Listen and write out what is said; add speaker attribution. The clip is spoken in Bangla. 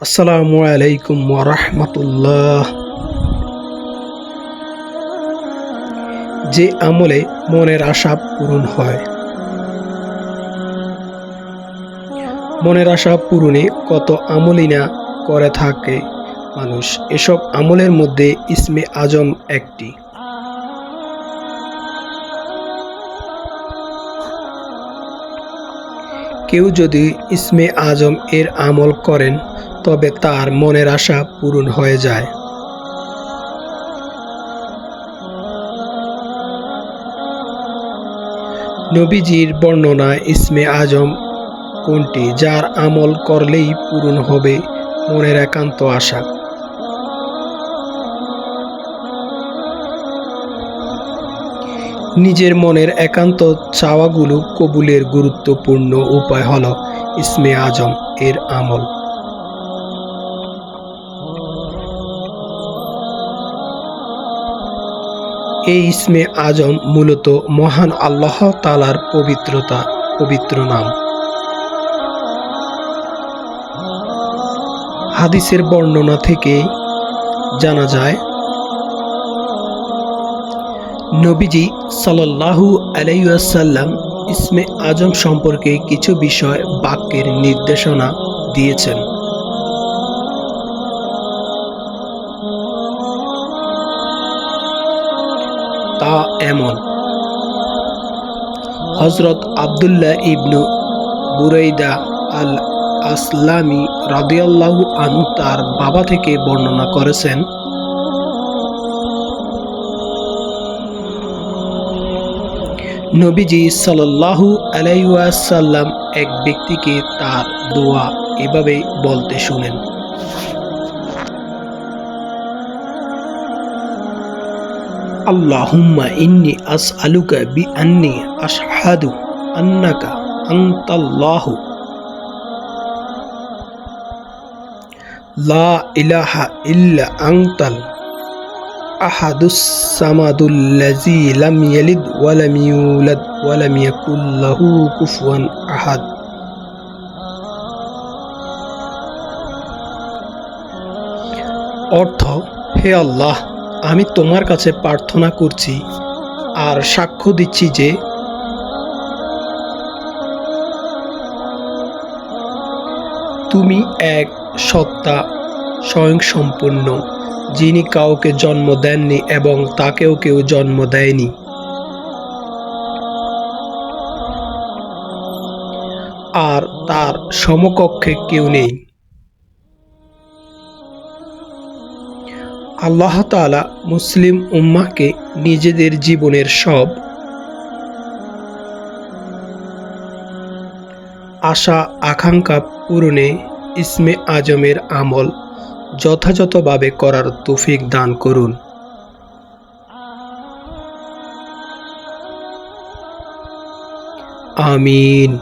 Speaker 1: আসসালামু আলাইকুম ওরহমতুল্লাহ যে আমলে মনের আশা পূরণ হয়। মনের আশা পূরণে কত আমলই না করে থাকে মানুষ। এসব আমলের মধ্যে ইসমে আজম একটি। কেউ যদি ইসমে আজম এর আমল করেন তবে তার মনের আশা পূরণ হয়ে যায়। নবীজির বর্ণনা, ইসমে আজম কোনটি যার আমল করলেই পূরণ হবে মনের একান্ত আশা? নিজের মনের একান্ত চাওয়াগুলো কবুলের গুরুত্বপূর্ণ উপায় হল ইসমে আজম এর আমল। এই ইসমে আজম মূলত মহান আল্লাহ তালার পবিত্রতা, পবিত্র নাম। হাদিসের বর্ণনা থেকে জানা যায়, নবীজি সাল্লাল্লাহু আলাইসাল্লাম ইসমে আজম সম্পর্কে কিছু বিষয় বাক্যের নির্দেশনা দিয়েছেন। তা এমন। হজরত আবদুল্লাহ ইবনু বুরাইদা আল আসলামি রাদিয়াল্লাহু আনহু তার বাবা থেকে বর্ণনা করেছেন, নবীজি সাল্লাল্লাহু আলাইসাল্লাম এক ব্যক্তিকে তার দোয়া এভাবে বলতে শুনেন। আল্লাহুম্মা ইন্নি আসআলুকা বিআন্নি আশহাদু আন্নাকা আনতাল্লাহু লা ইলাহা ইল্লা আনতাল আহাদুস সামাদুল্লাজি লাম ইয়ালিদ ওয়া লাম ইউলাদ ওয়া লাম ইয়াকুল লাহু কুফুয়ান আহাদ অর্থ হে আল্লাহ আমি তোমার কাছে প্রার্থনা করছি আর সাক্ষ্য দিচ্ছি যে তুমি এক সত্তা স্বয়ংসম্পূর্ণ, যিনি কাউকে জন্ম দেননি এবং তাকেও কেউ জন্ম দেয়নি। আর তার সমকক্ষে কেউ নেই। আল্লাহ তালা মুসলিম উম্মাকে নিজেদের জীবনের সব আশা, আকাঙ্ক্ষা পূরণে ইসমে আজমের আমল যথাযথভাবে করার তৌফিক দান করুন। আমিন।